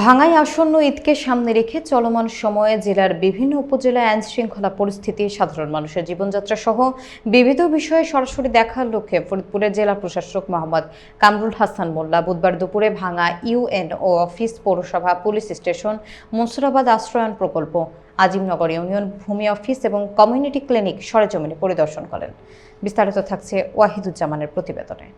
ভাঙায় আসন্ন ঈদকে সামনে রেখে চলমান সময়ে জেলার বিভিন্ন উপজেলায় আইন শৃঙ্খলা পরিস্থিতি সাধারণ মানুষের জীবনযাত্রা সহ বিবিধ বিষয়ে সরাসরি দেখার লক্ষ্যে ফরিদপুরের জেলা প্রশাসক মোহাম্মদ কামরুল হাসান মোল্লা বুধবার দুপুরে ভাঙা ইউএনও অফিস পৌরসভা, পুলিশ স্টেশন মুসরাবাদ আশ্রয়ন প্রকল্প, আজিমনগর ইউনিয়ন ভূমি অফিস এবং কমিউনিটি ক্লিনিক সরেজমিনে পরিদর্শন করেন। বিস্তারিত থাকছে ওয়াহিদুজ্জামানের প্রতিবেদনে।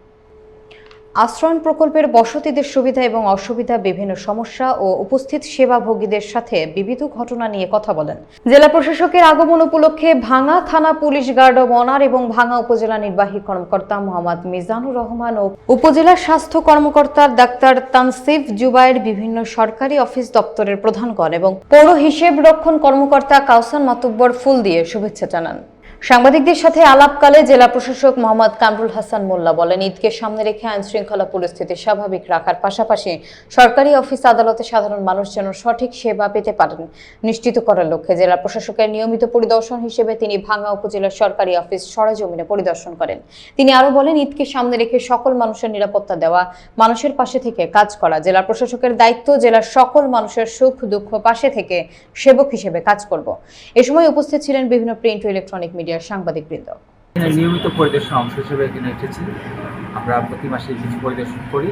আশ্রয়ণ প্রকল্পের বসতিদের সুবিধা এবং অসুবিধা, বিভিন্ন সমস্যা ও উপস্থিত সেবাভোগীদের সাথে বিবিধ ঘটনা নিয়ে কথা বলেন। জেলা প্রশাসকের আগমন উপলক্ষে ভাঙা থানা পুলিশ গার্ড ও মনার এবং ভাঙা উপজেলা নির্বাহী কর্মকর্তা মোহাম্মদ মিজানুর রহমান ও উপজেলা স্বাস্থ্য কর্মকর্তা ডাক্তার তানসিফ জুবাইর বিভিন্ন সরকারি অফিস দপ্তরের প্রধানগণ এবং পৌর হিসেব রক্ষণ কর্মকর্তা কাউসান মাতুব্বর ফুল দিয়ে শুভেচ্ছা জানান। সাংবাদিকদের সাথে আলাপকালে জেলা প্রশাসক মোহাম্মদ কামরুল হাসান মোল্লা বলেন, ঈদকে সামনে রেখে আইন শৃঙ্খলা পরিস্থিতি স্বাভাবিক রাখার পাশাপাশি সরকারি অফিস আদালতে সাধারণ মানুষ যেন সঠিক সেবা পেতে পারেন নিশ্চিত করার লক্ষ্যে জেলা প্রশাসকের নিয়মিত পরিদর্শন হিসেবে তিনি ভাঙ্গা উপজেলার সরকারি অফিস সরেজমিনে পরিদর্শন করেন। তিনি আরও বলেন, ঈদকে সামনে রেখে সকল মানুষের নিরাপত্তা দেওয়া, মানুষের পাশে থেকে কাজ করা, জেলা প্রশাসকের দায়িত্ব জেলার সকল মানুষের সুখ দুঃখ পাশে থেকে সেবক হিসেবে কাজ করব। এ সময় উপস্থিত ছিলেন বিভিন্ন প্রিন্ট ও ইলেকট্রনিক মিডিয়ার সাংবাদিকবৃন্দ। নিয়মিত পরিদর্শন অংশ হিসেবে এখানে এসেছি। আমরা প্রতি মাসে কিছু পরিদর্শন করি।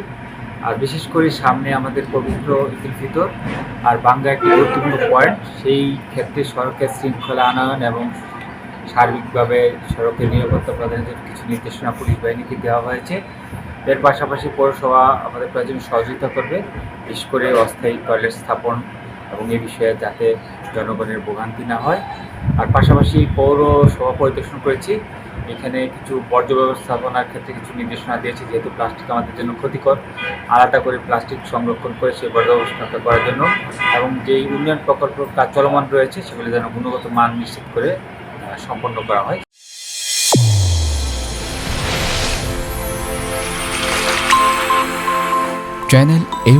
আর বিশেষ করে সামনে আমাদের পবিত্র ঈদুল ফিতর আর বাংলা একটি গুরুত্বপূর্ণ পয়েন্ট, সেই ক্ষেত্রে সড়কের শৃঙ্খলা আনয়ন এবং সার্বিকভাবে সড়কের নিরাপত্তা প্রদানের জন্য কিছু নির্দেশনা পুলিশ বাহিনীকে দেওয়া হয়েছে। এর পাশাপাশি পৌরসভা আমাদের প্রয়োজনে সহযোগিতা করবে। বিশেষ করে অস্থায়ী টয়লেট স্থাপন এবং এ বিষয়ে যাতে জনগণের ভোগান্তি না হয়। আর পাশাপাশি পৌরসভা পরিদর্শন করেছি। এখানে কিছু বর্জ্য ব্যবস্থাপনার ক্ষেত্রে কিছু নির্দেশনা দিয়েছে, যেহেতু প্লাস্টিক আমাদের জন্য ক্ষতিকর। আলাদা করে প্লাস্টিক সংরক্ষণ করে সেই বর্জ্য ব্যবস্থাপনা করার জন্য এবং যেই উন্নয়ন প্রকল্প কাজ চলমান রয়েছে, সেগুলো যেন গুণগত মান নিশ্চিত করে সম্পন্ন করা হয়। চ্যানেল এ